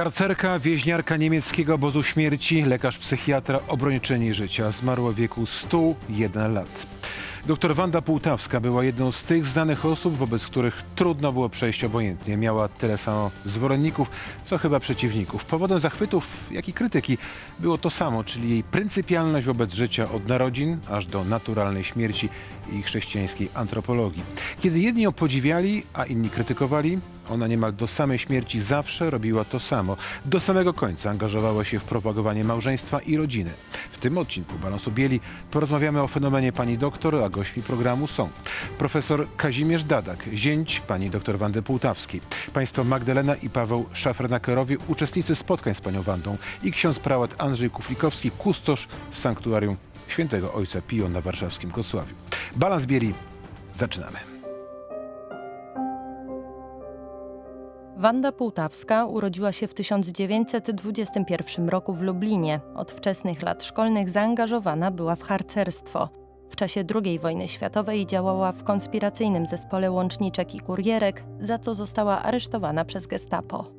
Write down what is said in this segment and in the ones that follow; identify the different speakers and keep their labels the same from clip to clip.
Speaker 1: Harcerka, więźniarka niemieckiego obozu śmierci, lekarz psychiatra, obrończyni życia. Zmarła w wieku 101 lat. Doktor Wanda Półtawska była jedną z tych znanych osób, wobec których trudno było przejść obojętnie. Miała tyle samo zwolenników, co chyba przeciwników. Powodem zachwytów, jak i krytyki było to samo, czyli jej pryncypialność wobec życia od narodzin aż do naturalnej śmierci i chrześcijańskiej antropologii. Kiedy jedni ją podziwiali, a inni krytykowali, ona niemal do samej śmierci zawsze robiła to samo. Do samego końca angażowała się w propagowanie małżeństwa i rodziny. W tym odcinku Balansu Bieli porozmawiamy o fenomenie pani doktor, a gośćmi programu są profesor Kazimierz Dadak, zięć pani doktor Wandy Półtawskiej, państwo Magdalena i Paweł Szafernakerowie, uczestnicy spotkań z panią Wandą i ksiądz prałat Andrzej Kuflikowski, kustosz sanktuarium świętego Ojca Pio na warszawskim Kosławiu. Balans Bieli, zaczynamy.
Speaker 2: Wanda Półtawska urodziła się w 1921 roku w Lublinie. Od wczesnych lat szkolnych zaangażowana była w harcerstwo. W czasie II wojny światowej działała w konspiracyjnym zespole łączniczek i kurierek, za co została aresztowana przez gestapo.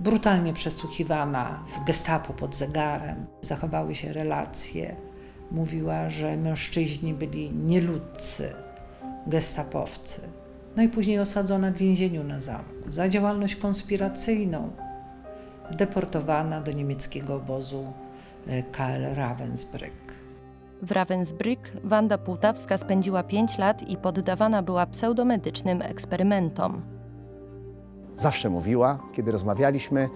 Speaker 3: brutalnie przesłuchiwana w gestapo pod zegarem. Zachowały się relacje. Mówiła, że mężczyźni byli nieludzcy, gestapowcy. No i później osadzona w więzieniu na zamku za działalność konspiracyjną. Deportowana do niemieckiego obozu e, KL Ravensbrück.
Speaker 2: W Ravensbrück Wanda Półtawska spędziła 5 lat i poddawana była pseudomedycznym eksperymentom.
Speaker 4: zawsze mówiła, kiedy rozmawialiśmy,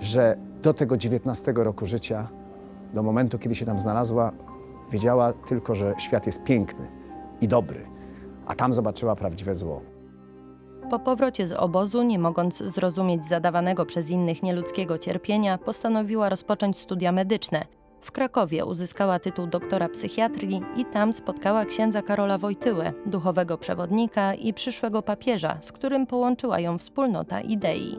Speaker 4: że do tego 19 roku życia, do momentu, kiedy się tam znalazła, wiedziała tylko, że świat jest piękny i dobry, a tam zobaczyła prawdziwe zło.
Speaker 2: Po powrocie z obozu, nie mogąc zrozumieć zadawanego przez innych nieludzkiego cierpienia, postanowiła rozpocząć studia medyczne. W Krakowie uzyskała tytuł doktora psychiatrii i tam spotkała księdza Karola Wojtyłę, duchowego przewodnika i przyszłego papieża, z którym połączyła ją wspólnota idei.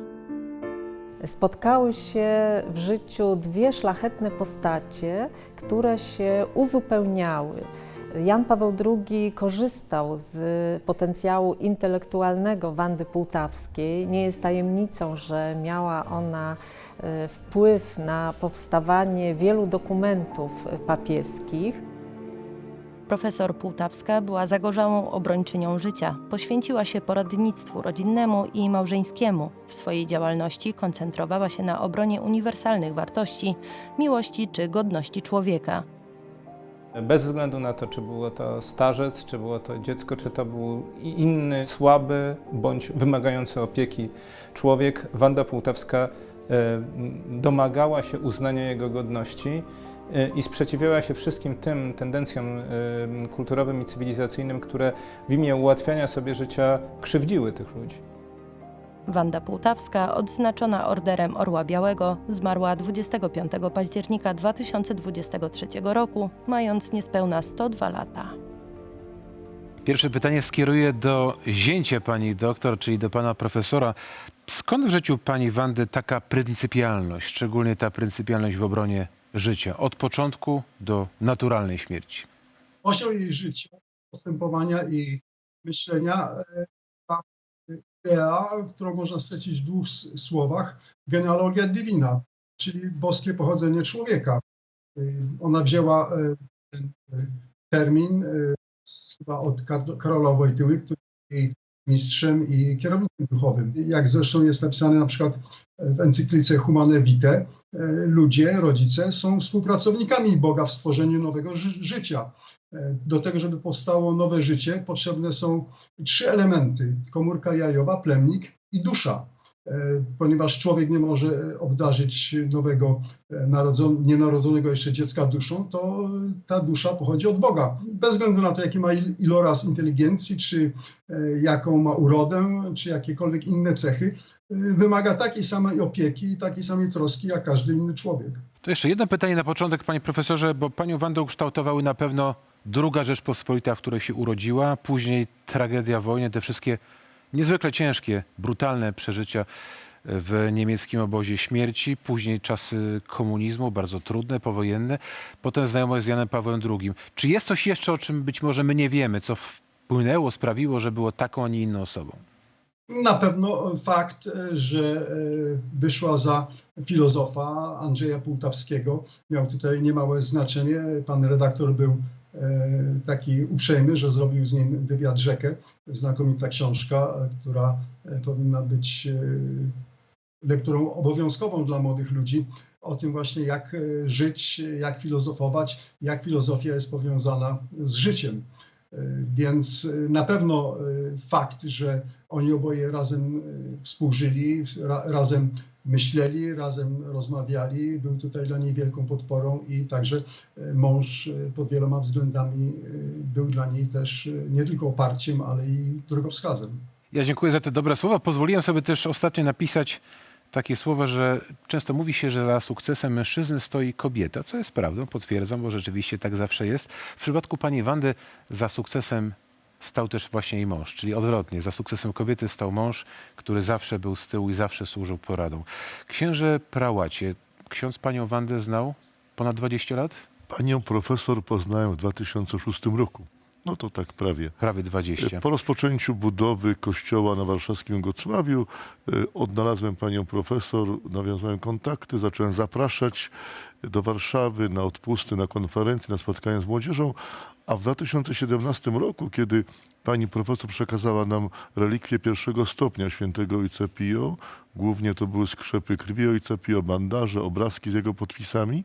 Speaker 5: Spotkały się w życiu dwie szlachetne postacie, które się uzupełniały. Jan Paweł II korzystał z potencjału intelektualnego Wandy Półtawskiej. Nie jest tajemnicą, że miała ona e, wpływ na powstawanie wielu dokumentów papieskich.
Speaker 2: Profesor Półtawska była zagorzałą obrończynią życia. Poświęciła się poradnictwu rodzinnemu i małżeńskiemu. W swojej działalności koncentrowała się na obronie uniwersalnych wartości, miłości czy godności człowieka.
Speaker 6: Bez względu na to, czy było to starzec, czy było to dziecko, czy to był inny, słaby bądź wymagający opieki człowiek, Wanda Półtawska e, domagała się uznania jego godności e, i sprzeciwiała się wszystkim tym tendencjom e, kulturowym i cywilizacyjnym, które w imię ułatwiania sobie życia krzywdziły tych ludzi.
Speaker 2: Wanda Półtawska, odznaczona Orderem Orła Białego, zmarła 25 października 2023 roku, mając niespełna 102 lata.
Speaker 1: Pierwsze pytanie skieruję do zięcia pani doktor, czyli do pana profesora. Skąd w życiu pani Wandy taka pryncypialność, szczególnie ta pryncypialność w obronie życia, od początku do naturalnej śmierci?
Speaker 7: osią jej życia, postępowania i myślenia e, idea, którą można stracić w dwóch słowach, genealogia divina, czyli boskie pochodzenie człowieka. Y, Ona wzięła e, ten e, termin chyba od Kar- Karola Wojtyły, który jej mistrzem i kierownikiem duchowym. Jak zresztą jest napisane na przykład w encyklice Humane Vitae, e, ludzie, rodzice są współpracownikami Boga w stworzeniu nowego ży- życia. E, Do tego, żeby powstało nowe życie, potrzebne są trzy elementy: komórka jajowa, plemnik i dusza. E, Ponieważ człowiek nie może obdarzyć nowego, narodzon- nienarodzonego jeszcze dziecka duszą, to ta dusza pochodzi od Boga. Bez względu na to, jaki ma il- iloraz inteligencji, czy jaką ma urodę, czy jakiekolwiek inne cechy, wymaga takiej samej opieki i takiej samej troski, jak każdy inny człowiek.
Speaker 1: To jeszcze jedno pytanie na początek, panie profesorze, bo panią Wandę ukształtowały na pewno druga Rzeczpospolita, w której się urodziła, później tragedia wojny, te wszystkie niezwykle ciężkie, brutalne przeżycia w niemieckim obozie śmierci, później czasy komunizmu, bardzo trudne, powojenne, potem znajomość z Janem Pawłem II. Czy jest coś jeszcze, o czym być może my nie wiemy, co wpłynęło, sprawiło, że było taką, a nie inną osobą?
Speaker 7: Na pewno fakt, e, że e, wyszła za filozofa Andrzeja Półtawskiego miał tutaj niemałe znaczenie. Pan redaktor był e, taki uprzejmy, że zrobił z nim wywiad rzekę. Znakomita książka, która powinna być lekturą obowiązkową dla młodych ludzi o tym właśnie, jak żyć, jak filozofować, jak filozofia jest powiązana z życiem. Więc e, na pewno e, fakt, że oni oboje razem e, współżyli, ra, razem myśleli, razem rozmawiali, był tutaj dla niej wielką podporą i także mąż pod wieloma względami był dla niej też nie tylko oparciem, ale i drogowskazem.
Speaker 1: Ja dziękuję za te dobre słowa. Pozwoliłem sobie też ostatnio napisać takie słowa, że często mówi się, że za sukcesem mężczyzny stoi kobieta, co jest prawdą, potwierdzam, bo rzeczywiście tak zawsze jest. W przypadku pani Wandy za sukcesem stał też właśnie jej mąż, czyli odwrotnie. Za sukcesem kobiety stał mąż, który zawsze był z tyłu i zawsze służył poradą. Księże Prałacie, ksiądz panią Wandę znał ponad 20 lat?
Speaker 8: Panią profesor poznałem w 2006 roku. No to tak prawie.
Speaker 1: Prawie 20.
Speaker 8: Po rozpoczęciu budowy kościoła na warszawskim Gocławiu y, odnalazłem panią profesor, nawiązałem kontakty, zacząłem zapraszać do Warszawy na odpusty, na konferencje, na spotkania z młodzieżą, a w 2017 roku, kiedy pani profesor przekazała nam relikwie pierwszego stopnia świętego ojca Pio, głównie to były skrzepy krwi ojca Pio, bandaże, obrazki z jego podpisami,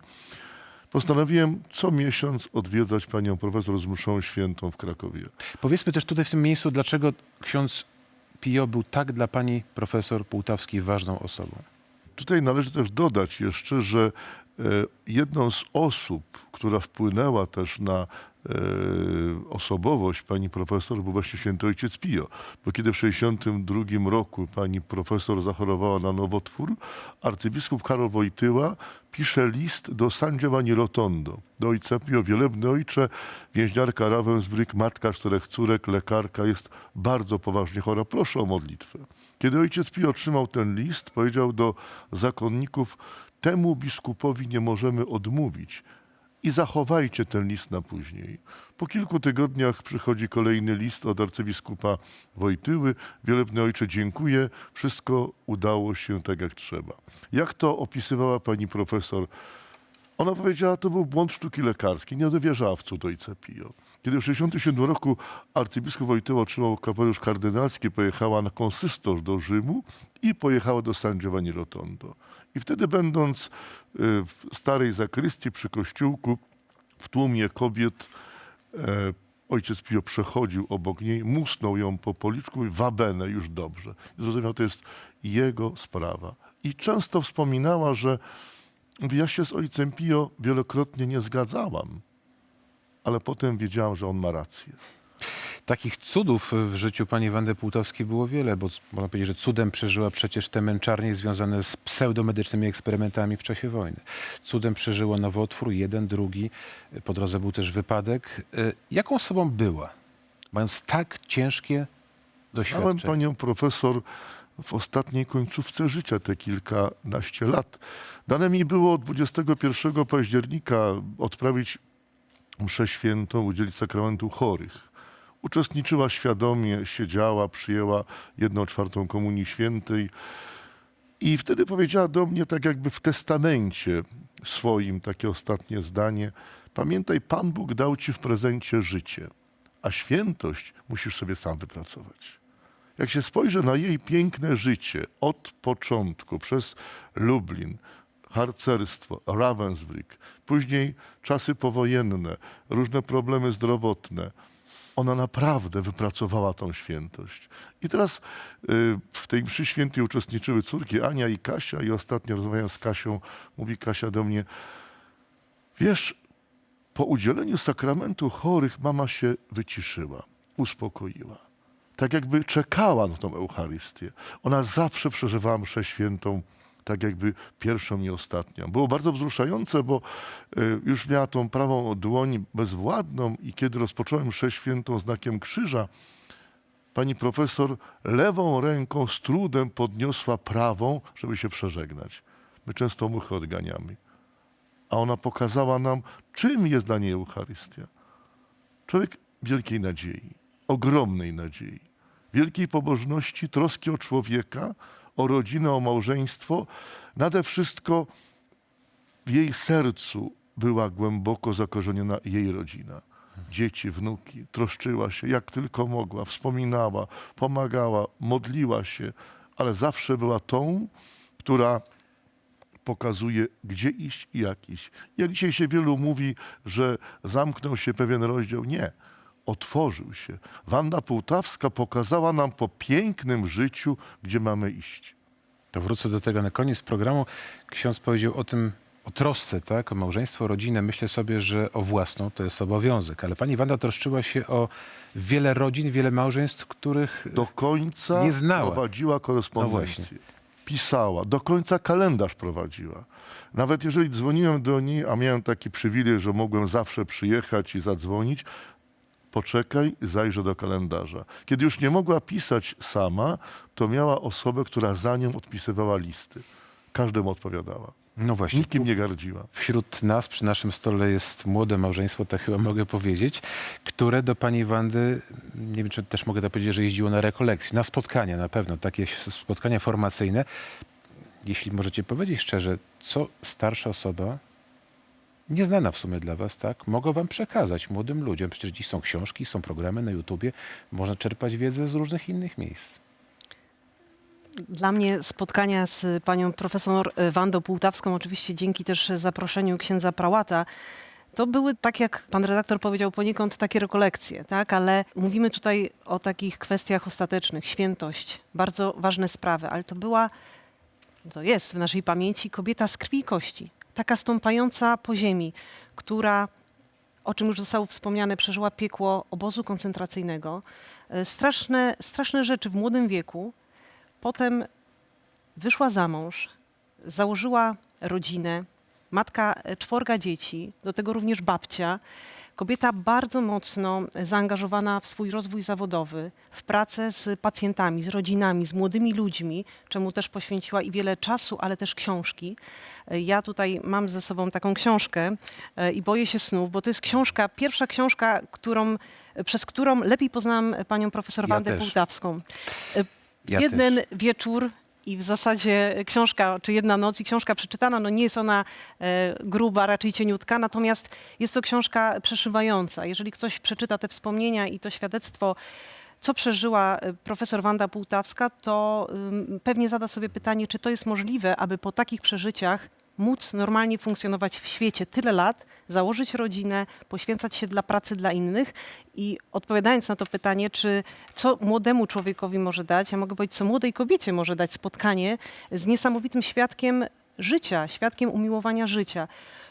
Speaker 8: Postanowiłem co miesiąc odwiedzać panią profesor z mszą świętą w Krakowie.
Speaker 1: Powiedzmy też tutaj w tym miejscu, dlaczego ksiądz Pio był tak dla pani profesor Półtawskiej ważną osobą.
Speaker 8: Tutaj należy też dodać jeszcze, że e, jedną z osób, która wpłynęła też na osobowość pani profesor był właśnie święty ojciec Pio. Bo kiedy w 1962 roku pani profesor zachorowała na nowotwór, arcybiskup Karol Wojtyła pisze list do San Giovanni Rotondo, do ojca Pio. Wielebny ojcze, więźniarka Ravensbrück, matka czterech córek, lekarka, jest bardzo poważnie chora. Proszę o modlitwę. Kiedy ojciec Pio otrzymał ten list, powiedział do zakonników, temu biskupowi nie możemy odmówić i zachowajcie ten list na później. Po kilku tygodniach przychodzi kolejny list od arcybiskupa Wojtyły. Wielebny ojcze, dziękuję, wszystko udało się tak jak trzeba. Jak to opisywała pani profesor? Ona powiedziała, to był błąd sztuki lekarskiej, nie dowierzała w cud ojca Pio. Kiedy w 1967 roku arcybiskup Wojtyła otrzymał kapelusz kardynalski, pojechała na konsystorz do Rzymu i pojechała do San Giovanni Rotondo. I wtedy będąc y, w starej zakrystii przy kościółku, w tłumie kobiet, e, ojciec Pio przechodził obok niej, musnął ją po policzku i wabenę już dobrze. I zrozumiał, to jest jego sprawa. I często wspominała, że ja się z ojcem Pio wielokrotnie nie zgadzałam, ale potem wiedziałam, że on ma rację.
Speaker 1: Takich cudów w życiu pani Wandy Półtowskiej było wiele, bo można powiedzieć, że cudem przeżyła przecież te męczarnie związane z pseudomedycznymi eksperymentami w czasie wojny. Cudem przeżyła nowotwór, jeden, drugi. Po drodze był też wypadek. E, Jaką osobą była, mając tak ciężkie
Speaker 8: Znałem
Speaker 1: doświadczenie?
Speaker 8: panią profesor w ostatniej końcówce życia, te kilkanaście lat. Dane mi było 21 października odprawić mszę świętą, udzielić sakramentu chorych. Uczestniczyła świadomie, siedziała, przyjęła jedną czwartą komunii świętej i wtedy powiedziała do mnie tak jakby w testamencie swoim takie ostatnie zdanie. Pamiętaj, Pan Bóg dał ci w prezencie życie, a świętość musisz sobie sam wypracować. Jak się spojrzy na jej piękne życie od początku przez Lublin, harcerstwo, Ravensbrück, później czasy powojenne, różne problemy zdrowotne, ona naprawdę wypracowała tą świętość. I teraz y, w tej mszy świętej uczestniczyły córki Ania i Kasia i ostatnio rozmawiając z Kasią, mówi Kasia do mnie, wiesz, po udzieleniu sakramentu chorych mama się wyciszyła, uspokoiła. Tak jakby czekała na tą Eucharystię. Ona zawsze przeżywała mszę świętą tak jakby pierwszą i ostatnią. Było bardzo wzruszające, bo y, już miała tą prawą dłoń bezwładną i kiedy rozpocząłem mszę świętą znakiem krzyża, pani profesor lewą ręką z trudem podniosła prawą, żeby się przeżegnać. My często muchy odganiamy. A ona pokazała nam, czym jest dla niej Eucharystia. Człowiek wielkiej nadziei, ogromnej nadziei. wielkiej pobożności, troski o człowieka, o rodzinę, o małżeństwo. Nade wszystko w jej sercu była głęboko zakorzeniona jej rodzina. Dzieci, wnuki, troszczyła się jak tylko mogła, wspominała, pomagała, modliła się, ale zawsze była tą, która pokazuje, gdzie iść i jak iść. Jak dzisiaj się wielu mówi, że zamknął się pewien rozdział. Nie, otworzył się. Wanda Półtawska pokazała nam po pięknym życiu, gdzie mamy iść.
Speaker 1: To wrócę do tego na koniec programu. Ksiądz powiedział o tym, o trosce, tak, o małżeństwo, rodzinę. Myślę sobie, że o własną to jest obowiązek. Ale pani Wanda troszczyła się o wiele rodzin, wiele małżeństw, których
Speaker 8: Do końca
Speaker 1: Nie znała.
Speaker 8: prowadziła
Speaker 1: No
Speaker 8: korespondencję.
Speaker 1: właśnie.
Speaker 8: Pisała, do końca kalendarz prowadziła. Nawet jeżeli dzwoniłem do niej, a miałem taki przywilej, że mogłem zawsze przyjechać i zadzwonić, poczekaj, zajrzę do kalendarza. Kiedy już nie mogła pisać sama, to miała osobę, która za nią odpisywała listy. Każdemu odpowiadała.
Speaker 1: no właśnie,
Speaker 8: Nikim nie gardziła.
Speaker 1: wśród nas, przy naszym stole jest młode małżeństwo, tak chyba mogę powiedzieć, które do pani Wandy, nie wiem, czy też mogę to powiedzieć, że jeździło na rekolekcje, na spotkania na pewno, takie spotkania formacyjne. Jeśli możecie powiedzieć szczerze, co starsza osoba, nieznana w sumie dla was, tak, mogą wam przekazać młodym ludziom? Przecież dziś są książki, są programy na YouTubie, można czerpać wiedzę z różnych innych miejsc.
Speaker 9: Dla mnie spotkania z panią profesor Wandą Półtawską, oczywiście dzięki też zaproszeniu księdza Prałata, to były, tak jak pan redaktor powiedział, poniekąd takie rekolekcje, tak? ale mówimy tutaj o takich kwestiach ostatecznych, świętość, bardzo ważne sprawy, ale to była, to jest w naszej pamięci kobieta z krwi i kości, taka stąpająca po ziemi, która, o czym już zostało wspomniane, przeżyła piekło obozu koncentracyjnego, e, straszne, straszne rzeczy w młodym wieku, Potem wyszła za mąż, założyła rodzinę, matka e, czworga dzieci, do tego również babcia. Kobieta bardzo mocno zaangażowana w swój rozwój zawodowy, w pracę z pacjentami, z rodzinami, z młodymi ludźmi, czemu też poświęciła i wiele czasu, ale też książki. Ja tutaj mam ze sobą taką książkę e, i boję się snów, bo to jest książka, pierwsza książka, którą, przez którą lepiej poznałam panią profesor
Speaker 1: Ja
Speaker 9: Wandę
Speaker 1: też.
Speaker 9: Półtawską. E,
Speaker 1: Ja
Speaker 9: jeden
Speaker 1: też.
Speaker 9: wieczór i w zasadzie książka, czy jedna noc i książka przeczytana, no nie jest ona e, gruba, raczej cieniutka, natomiast jest to książka przeszywająca. Jeżeli ktoś przeczyta te wspomnienia i to świadectwo, co przeżyła e, profesor Wanda Półtawska, to pewnie zada sobie pytanie, czy to jest możliwe, aby po takich przeżyciach móc normalnie funkcjonować w świecie tyle lat, założyć rodzinę, poświęcać się dla pracy dla innych i odpowiadając na to pytanie, czy co młodemu człowiekowi może dać, ja mogę powiedzieć, co młodej kobiecie może dać spotkanie z niesamowitym świadkiem życia, świadkiem umiłowania życia.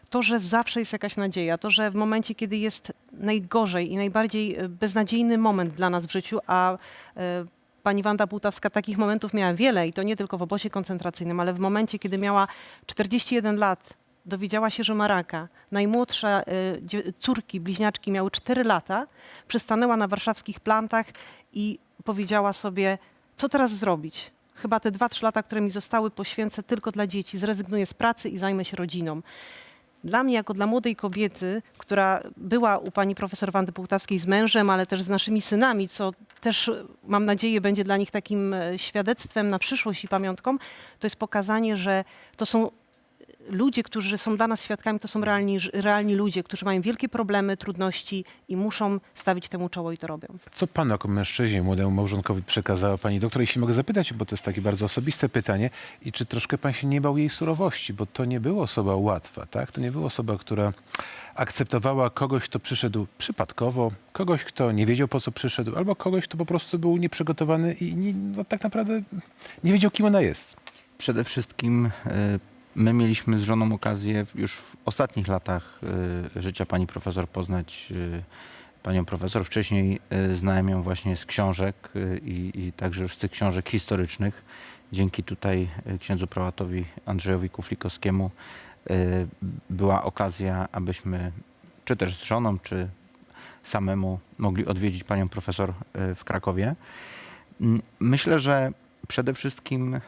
Speaker 9: To, że zawsze jest jakaś nadzieja, to, że w momencie, kiedy jest najgorzej i najbardziej e, beznadziejny moment dla nas w życiu, a e, pani Wanda Półtawska takich momentów miała wiele i to nie tylko w obozie koncentracyjnym, ale w momencie, kiedy miała 41 lat, dowiedziała się, że ma raka. Najmłodsza y, córki, bliźniaczki miały 4 lata, przystanęła na warszawskich plantach i powiedziała sobie, co teraz zrobić? Chyba te 2-3 lata, które mi zostały, poświęcę tylko dla dzieci. Zrezygnuję z pracy i zajmę się rodziną. Dla mnie, jako dla młodej kobiety, która była u pani profesor Wandy Półtawskiej z mężem, ale też z naszymi synami, co też e, mam nadzieję będzie dla nich takim e, świadectwem na przyszłość i pamiątką, to jest pokazanie, że to są ludzie, którzy są dla nas świadkami, to są realni, realni ludzie, którzy mają wielkie problemy, trudności i muszą stawić temu czoło i to robią.
Speaker 1: Co panu jako mężczyźnie, młodemu małżonkowi przekazała pani doktor? Jeśli mogę zapytać, bo to jest takie bardzo osobiste pytanie. I czy troszkę pan się nie bał jej surowości? Bo to nie była osoba łatwa, tak? To nie była osoba, która akceptowała kogoś, kto przyszedł przypadkowo, kogoś, kto nie wiedział po co przyszedł, albo kogoś, kto po prostu był nieprzygotowany i nie, no, tak naprawdę nie wiedział, kim ona jest.
Speaker 10: Przede wszystkim e, my mieliśmy z żoną okazję już w ostatnich latach e, życia pani profesor poznać e, panią profesor. Wcześniej e, znałem ją właśnie z książek i, i także już z tych książek historycznych. Dzięki tutaj księdzu prałatowi Andrzejowi Kuflikowskiemu była okazja, abyśmy czy też z żoną, czy samemu mogli odwiedzić panią profesor w Krakowie. Myślę, że przede wszystkim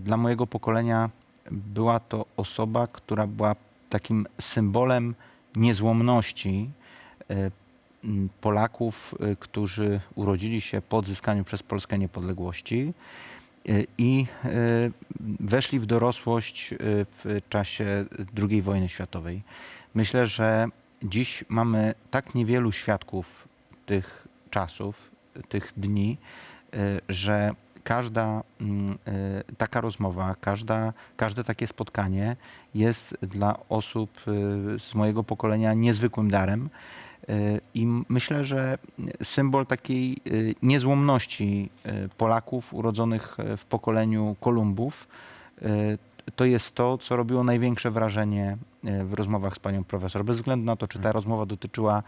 Speaker 10: dla mojego pokolenia była to osoba, która była takim symbolem niezłomności, e, Polaków, y, którzy urodzili się po odzyskaniu przez Polskę niepodległości y, i weszli w dorosłość w czasie II wojny światowej. Myślę, że dziś mamy tak niewielu świadków tych czasów, tych dni, że każda mm, y, taka rozmowa, każda, każde takie spotkanie jest dla osób y, z mojego pokolenia niezwykłym darem. Y, I myślę, że symbol takiej niezłomności Polaków urodzonych w pokoleniu Kolumbów to jest to, co robiło największe wrażenie y, w rozmowach z panią profesor. Bez względu na to, czy ta rozmowa dotyczyła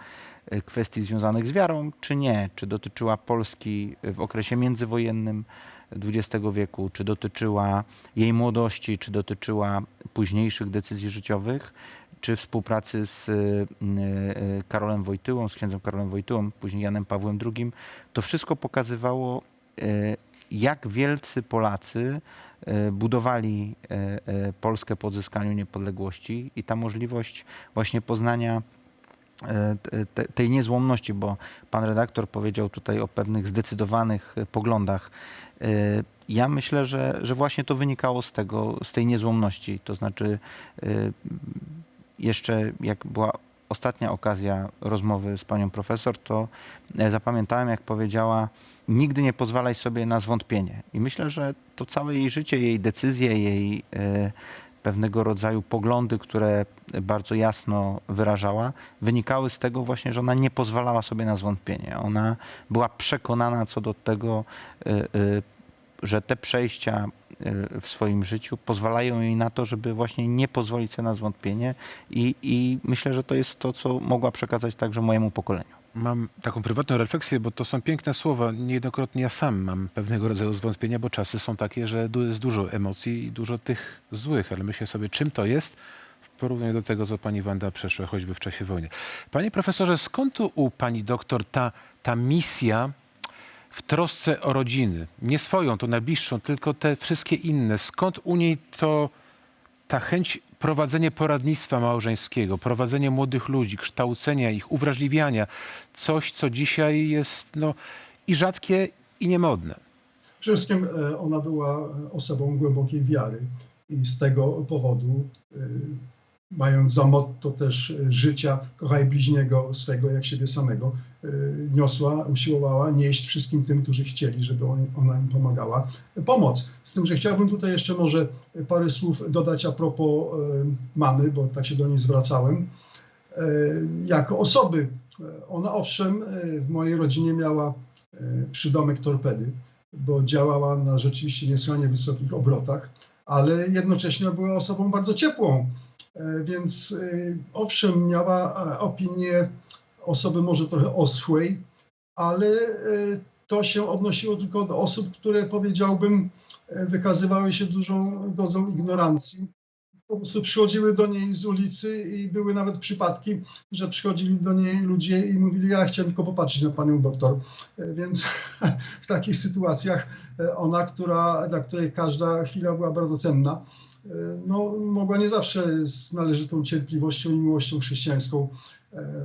Speaker 10: y, kwestii związanych z wiarą, czy nie, czy dotyczyła Polski w okresie międzywojennym XX wieku, czy dotyczyła jej młodości, czy dotyczyła późniejszych decyzji życiowych, czy współpracy z Karolem Wojtyłą, z księdzem Karolem Wojtyłą, później Janem Pawłem II, to wszystko pokazywało, jak wielcy Polacy budowali y, y, Polskę po odzyskaniu niepodległości i ta możliwość właśnie poznania e, te- te- tej niezłomności, bo pan redaktor powiedział tutaj o pewnych zdecydowanych e, poglądach. E, Ja myślę, że, że właśnie to wynikało z tego, z tej niezłomności. To znaczy, e, jeszcze jak była ostatnia okazja rozmowy z panią profesor, to e, zapamiętałem, jak powiedziała, nigdy nie pozwalaj sobie na zwątpienie. I myślę, że to całe jej życie, jej decyzje, jej e, pewnego rodzaju poglądy, które bardzo jasno wyrażała, wynikały z tego właśnie, że ona nie pozwalała sobie na zwątpienie. Ona była przekonana co do tego, y, y, że te przejścia w swoim życiu pozwalają jej na to, żeby właśnie nie pozwolić sobie na zwątpienie i, i myślę, że to jest to, co mogła przekazać także mojemu pokoleniu.
Speaker 1: Mam taką prywatną refleksję, bo to są piękne słowa. Niejednokrotnie ja sam mam pewnego rodzaju zwątpienia, bo czasy są takie, że jest dużo emocji i dużo tych złych, ale myślę sobie, czym to jest w porównaniu do tego, co pani Wanda przeszła choćby w czasie wojny. Panie profesorze, skąd tu u pani doktor ta, ta misja w trosce o rodziny? Nie swoją, to najbliższą, tylko te wszystkie inne. Skąd u niej to ta chęć prowadzenia poradnictwa małżeńskiego, prowadzenia młodych ludzi, kształcenia ich, uwrażliwiania, coś, co dzisiaj jest no, i rzadkie, i niemodne.
Speaker 7: Przede wszystkim e, ona była e, osobą głębokiej wiary i z tego powodu, e, mając za motto też życia, kochaj bliźniego swego jak siebie samego, niosła, usiłowała nieść wszystkim tym, którzy chcieli, żeby on, ona im pomagała, pomoc. Z tym, że chciałbym tutaj jeszcze może parę słów dodać a propos e, mamy, bo tak się do niej zwracałem. E, Jako osoby, ona owszem w mojej rodzinie miała przydomek torpedy, bo działała na rzeczywiście niesłychanie wysokich obrotach, ale jednocześnie była osobą bardzo ciepłą, więc owszem miała e, opinię osoby może trochę oschłej, ale e, to się odnosiło tylko do osób, które powiedziałbym e, wykazywały się dużą dozą ignorancji. Po prostu przychodziły do niej z ulicy i były nawet przypadki, że przychodzili do niej ludzie i mówili, ja chciałem tylko popatrzeć na panią doktor. E, Więc w takich sytuacjach ona, która, dla której każda chwila była bardzo cenna, no, mogła nie zawsze z należytą cierpliwością i miłością chrześcijańską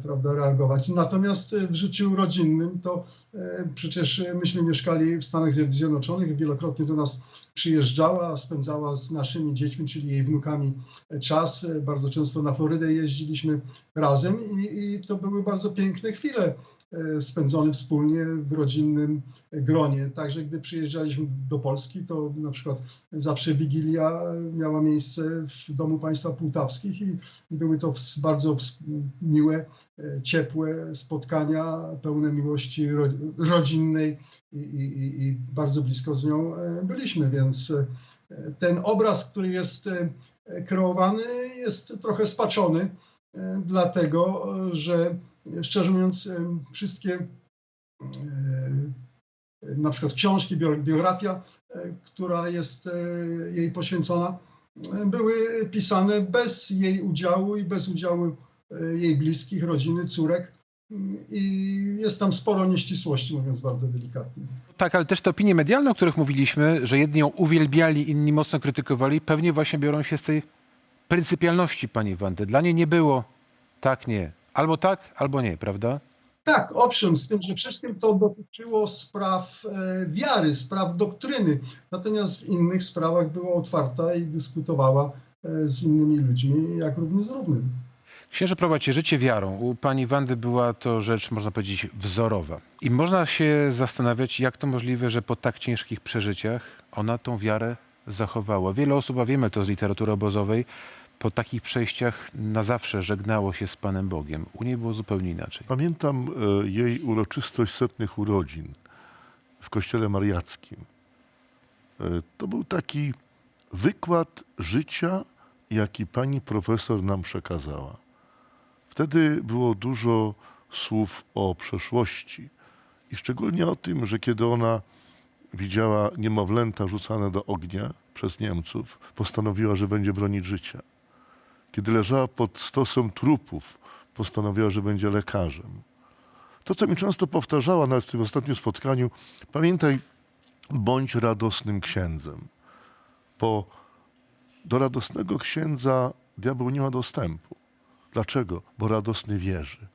Speaker 7: prawda, reagować. Natomiast e, w życiu rodzinnym to e, przecież e, myśmy mieszkali w Stanach Zjednoczonych, wielokrotnie do nas przyjeżdżała, spędzała z naszymi dziećmi, czyli jej wnukami e, czas. E, Bardzo często na Florydę jeździliśmy razem i, i to były bardzo piękne chwile e, spędzone wspólnie w rodzinnym gronie. Także gdy przyjeżdżaliśmy do Polski, to na przykład zawsze Wigilia miała miejsce w Domu Państwa Półtawskich i były to bardzo ws- miłe, e, ciepłe spotkania, pełne miłości ro- rodzinnej i, i, i- bardzo blisko z nią e, byliśmy, więc e, ten obraz, który jest kreowany, jest trochę spaczony, dlatego że szczerze mówiąc, wszystkie na przykład książki, bio- biografia, która jest jej poświęcona, były pisane bez jej udziału i bez udziału jej bliskich, rodziny, córek. Mm, I jest tam sporo nieścisłości, mówiąc bardzo delikatnie.
Speaker 1: Tak, ale też te opinie medialne, o których mówiliśmy, że jedni ją uwielbiali, inni mocno krytykowali, pewnie właśnie biorą się z tej pryncypialności pani Wandy. Dla niej nie było tak, nie. Albo tak, albo nie, prawda?
Speaker 7: Tak, owszem, z tym, że wszystkim to dotyczyło spraw e, wiary, spraw doktryny, natomiast w innych sprawach była otwarta i dyskutowała e, z innymi ludźmi jak równy z równym.
Speaker 1: Księże prowadzi życie wiarą. U pani Wandy była to rzecz, można powiedzieć, wzorowa. I można się zastanawiać, jak to możliwe, że po tak ciężkich przeżyciach ona tą wiarę zachowała. Wiele osób, a wiemy to z literatury obozowej, po takich przejściach na zawsze żegnało się z Panem Bogiem. U niej było zupełnie inaczej.
Speaker 8: Pamiętam e, jej uroczystość setnych urodzin w kościele mariackim. E, To był taki wykład życia, jaki pani profesor nam przekazała. Wtedy było dużo słów o przeszłości i szczególnie o tym, że kiedy ona widziała niemowlęta rzucane do ognia przez Niemców, postanowiła, że będzie bronić życia. Kiedy leżała pod stosem trupów, postanowiła, że będzie lekarzem. To, co mi często powtarzała, nawet w tym ostatnim spotkaniu, pamiętaj, bądź radosnym księdzem, bo do radosnego księdza diabeł nie ma dostępu. Dlaczego? Bo radosny wierzy.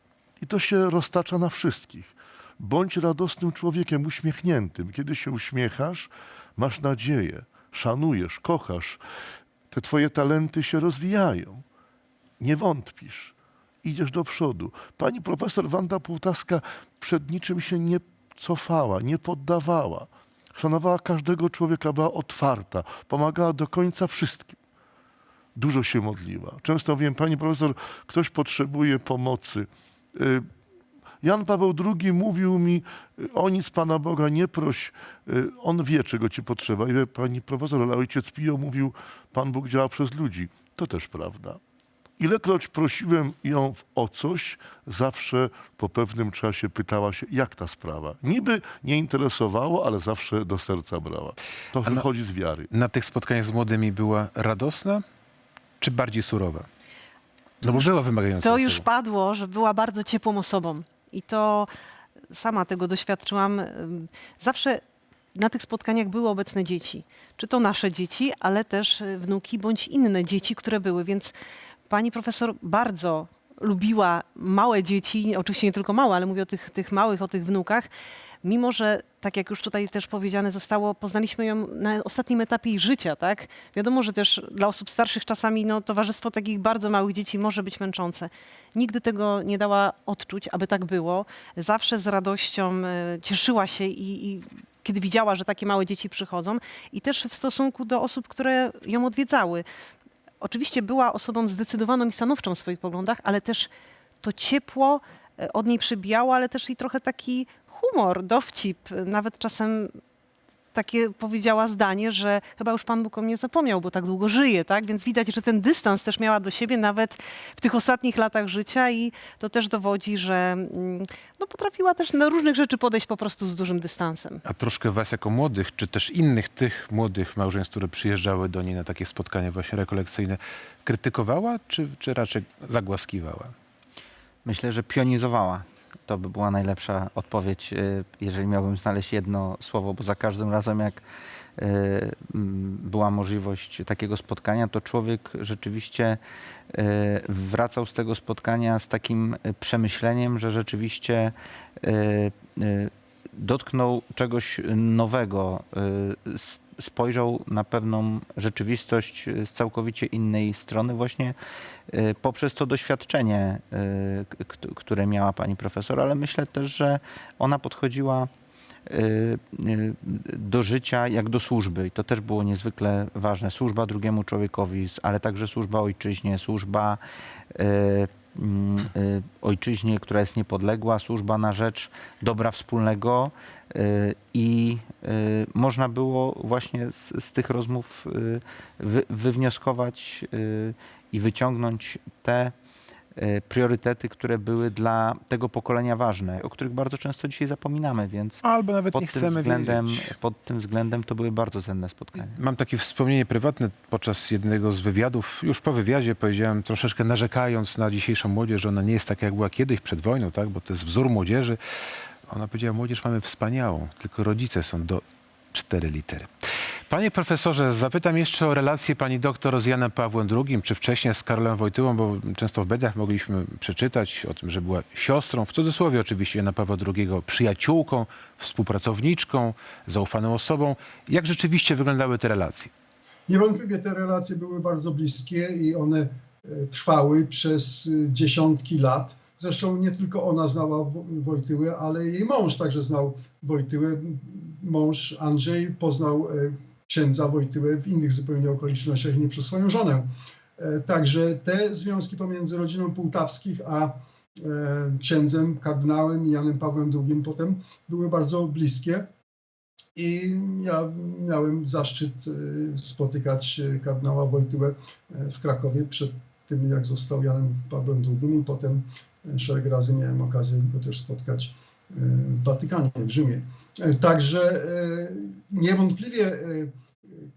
Speaker 8: I to się roztacza na wszystkich. Bądź radosnym człowiekiem, uśmiechniętym. Kiedy się uśmiechasz, masz nadzieję, szanujesz, kochasz. Te twoje talenty się rozwijają. Nie wątpisz. Idziesz do przodu. Pani profesor Wanda Półtaska przed niczym się nie cofała, nie poddawała. Szanowała każdego człowieka, była otwarta, pomagała do końca wszystkim dużo się modliła. Często wiem, pani profesor, ktoś potrzebuje pomocy. Y, Jan Paweł II mówił mi, o nic Pana Boga nie proś, y, On wie, czego ci potrzeba. I wie, pani profesor, ale ojciec Pio mówił, Pan Bóg działa przez ludzi. To też prawda. Ilekroć prosiłem ją o coś, zawsze po pewnym czasie pytała się, jak ta sprawa. Niby nie interesowało, ale zawsze do serca brała. To
Speaker 1: na-
Speaker 8: wychodzi z wiary.
Speaker 1: Na tych spotkaniach z młodymi była radosna, czy bardziej surowa? No bo była wymagająca.
Speaker 9: To już padło, że była bardzo ciepłą osobą. I to sama tego doświadczyłam. Zawsze na tych spotkaniach były obecne dzieci. Czy to nasze dzieci, ale też y, wnuki bądź inne dzieci, które były. Więc pani profesor bardzo lubiła małe dzieci, oczywiście nie tylko małe, ale mówię o tych, tych małych, o tych wnukach. Mimo, że tak jak już tutaj też powiedziane zostało, poznaliśmy ją na ostatnim etapie jej życia, tak? Wiadomo, że też dla osób starszych czasami no, towarzystwo takich bardzo małych dzieci może być męczące. Nigdy tego nie dała odczuć, aby tak było. Zawsze z radością e, cieszyła się i, i kiedy widziała, że takie małe dzieci przychodzą i też w stosunku do osób, które ją odwiedzały. Oczywiście była osobą zdecydowaną i stanowczą w swoich poglądach, ale też to ciepło e, od niej przybijało, ale też i trochę taki humor, dowcip, nawet czasem takie powiedziała zdanie, że chyba już Pan Bóg o mnie zapomniał, bo tak długo żyje, tak? Więc widać, że ten dystans też miała do siebie nawet w tych ostatnich latach życia i to też dowodzi, że mm, no, potrafiła też na różnych rzeczy podejść po prostu z dużym dystansem.
Speaker 1: A troszkę was jako młodych, czy też innych tych młodych małżeństw, które przyjeżdżały do niej na takie spotkania właśnie rekolekcyjne, krytykowała, czy, czy raczej zagłaskiwała?
Speaker 10: Myślę, że pionizowała. To by była najlepsza odpowiedź, y, jeżeli miałbym znaleźć jedno słowo, bo za każdym razem, jak y, była możliwość takiego spotkania, to człowiek rzeczywiście y, wracał z tego spotkania z takim przemyśleniem, że rzeczywiście dotknął czegoś nowego, spojrzał na pewną rzeczywistość y, z całkowicie innej strony, właśnie y, poprzez to doświadczenie, k- które miała pani profesor, ale myślę też, że ona podchodziła do życia jak do służby i to też było niezwykle ważne. Służba drugiemu człowiekowi, ale także służba ojczyźnie, służba ojczyźnie, która jest niepodległa, służba na rzecz dobra wspólnego y, i y, można było właśnie z, z tych rozmów y, wy, wywnioskować y, i wyciągnąć te y, priorytety, które były dla tego pokolenia ważne, o których bardzo często dzisiaj zapominamy, więc
Speaker 1: Albo nawet nie
Speaker 10: pod tym,
Speaker 1: chcemy
Speaker 10: względem,
Speaker 1: wiedzieć.
Speaker 10: pod tym względem to były bardzo cenne spotkania.
Speaker 1: Mam takie wspomnienie prywatne podczas jednego z wywiadów. Już po wywiadzie powiedziałem troszeczkę narzekając na dzisiejszą młodzież, że ona nie jest taka jak była kiedyś przed wojną, tak? bo to jest wzór młodzieży. Ona powiedziała, młodzież mamy wspaniałą, tylko rodzice są do cztery litery. Panie profesorze, zapytam jeszcze o relację pani doktor z Janem Pawłem II, czy wcześniej z Karolem Wojtyłą, bo często w mediach mogliśmy przeczytać o tym, że była siostrą, w cudzysłowie oczywiście Jana Pawła II, przyjaciółką, współpracowniczką, zaufaną osobą. Jak rzeczywiście wyglądały te relacje?
Speaker 7: Niewątpliwie te relacje były bardzo bliskie i one e, trwały przez e, dziesiątki lat. Zresztą nie tylko ona znała Wo- Wojtyłę, ale jej mąż także znał Wojtyłę. Mąż Andrzej poznał e, księdza Wojtyłę w innych zupełnie okolicznościach, nie przez swoją żonę. E, Także te związki pomiędzy rodziną Półtawskich a e, księdzem, kardynałem Janem Pawłem II potem były bardzo bliskie. I ja miałem zaszczyt e, spotykać kardynała Wojtyłę w Krakowie przed tym, jak został Janem Pawłem II i potem szereg razy miałem okazję go też spotkać w Watykanie, w Rzymie. Także niewątpliwie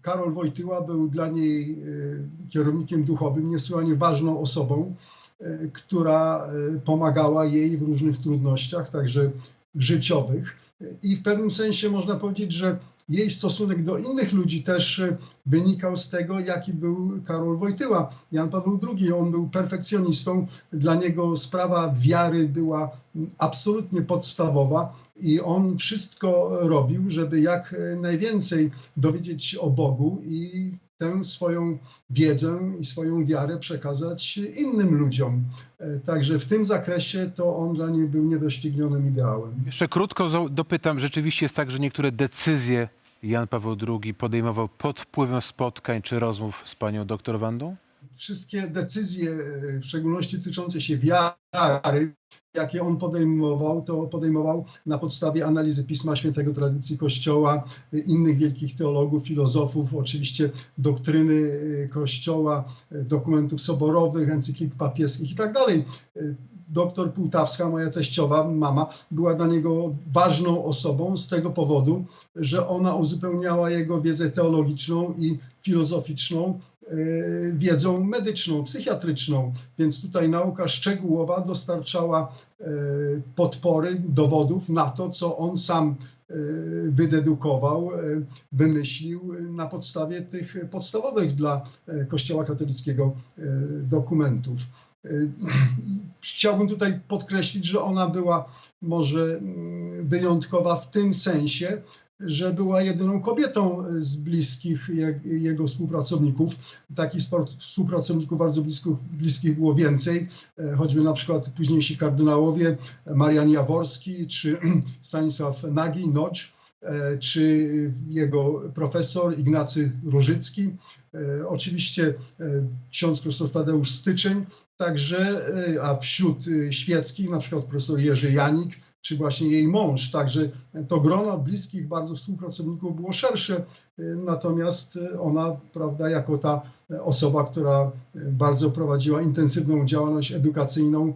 Speaker 7: Karol Wojtyła był dla niej e, kierownikiem duchowym, niesłychanie ważną osobą, e, która e, pomagała jej w różnych trudnościach, także życiowych. I w pewnym sensie można powiedzieć, że jej stosunek do innych ludzi też e, wynikał z tego, jaki był Karol Wojtyła. Jan Paweł II, on był perfekcjonistą. Dla niego sprawa wiary była mm, absolutnie podstawowa i on wszystko robił, żeby jak e, najwięcej dowiedzieć się o Bogu i tę swoją wiedzę i swoją wiarę przekazać innym ludziom. E, Także w tym zakresie to on dla niej był niedoścignionym ideałem.
Speaker 1: Jeszcze krótko dopytam, rzeczywiście jest tak, że niektóre decyzje Jan Paweł II podejmował pod wpływem spotkań czy rozmów z panią doktor Wandą?
Speaker 7: Wszystkie decyzje, e, w szczególności dotyczące się wiary, jakie on podejmował, to podejmował na podstawie analizy Pisma Świętego, tradycji Kościoła, e, innych wielkich teologów, filozofów, oczywiście doktryny e, Kościoła, dokumentów soborowych, encyklik papieskich i tak dalej. Doktor Półtawska, moja teściowa, mama, była dla niego ważną osobą z tego powodu, że ona uzupełniała jego wiedzę teologiczną i filozoficzną wiedzą medyczną, psychiatryczną, więc tutaj nauka szczegółowa dostarczała e, podpory, dowodów na to, co on sam e, wydedukował, e, wymyślił na podstawie tych podstawowych dla e, Kościoła katolickiego e, dokumentów. E, Chciałbym tutaj podkreślić, że ona była może mm, wyjątkowa w tym sensie, że była jedyną kobietą z bliskich jego współpracowników. Takich współpracowników bardzo bliskich było więcej, e, choćby na przykład późniejsi kardynałowie Marian Jaworski czy Stanisław Nagi, Nocz, e, czy jego profesor Ignacy Różycki, e, oczywiście ksiądz profesor Tadeusz Styczeń, także, a wśród świeckich na przykład profesor Jerzy Janik, czy właśnie jej mąż. Także to grono bliskich bardzo współpracowników było szersze, y, natomiast y, ona, prawda, jako ta y, osoba, która bardzo prowadziła intensywną działalność edukacyjną,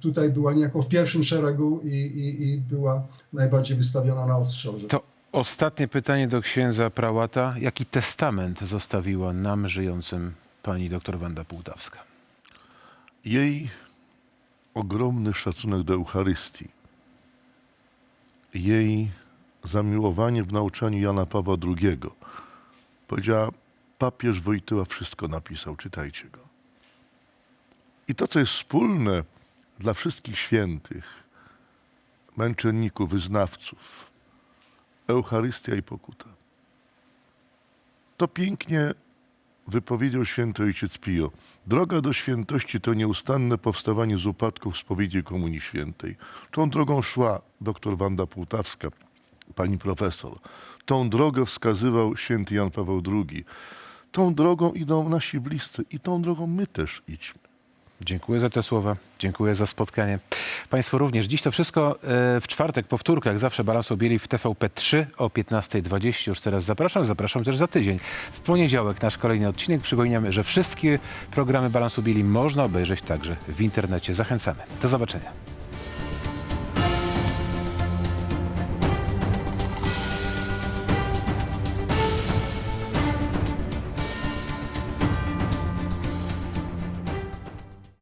Speaker 7: tutaj była niejako w pierwszym szeregu i, i, i była najbardziej wystawiona na ostrze.
Speaker 1: To ostatnie pytanie do księdza prałata. Jaki testament zostawiła nam żyjącym pani doktor Wanda Półtawska?
Speaker 8: Jej ogromny szacunek do Eucharystii, jej zamiłowanie w nauczaniu Jana Pawła II. Powiedziała, papież Wojtyła wszystko napisał, czytajcie go. I to, co jest wspólne dla wszystkich świętych, męczenników, wyznawców, Eucharystia i pokuta. To pięknie wypowiedział święty ojciec Pio. Droga do świętości to nieustanne powstawanie z upadków spowiedzi Komunii Świętej. Tą drogą szła doktor Wanda Półtawska, pani profesor. Tą drogę wskazywał święty Jan Paweł II. Tą drogą idą nasi bliscy i tą drogą my też idźmy.
Speaker 1: Dziękuję za te słowa. Dziękuję za spotkanie. Państwu również. Dziś to wszystko e, w czwartek, powtórka, jak zawsze Balans Bieli w TVP3 o 15.20. Już teraz zapraszam. Zapraszam też za tydzień. W poniedziałek nasz kolejny odcinek. Przypominamy, że wszystkie programy Balansu Bieli można obejrzeć także w internecie. Zachęcamy. Do zobaczenia.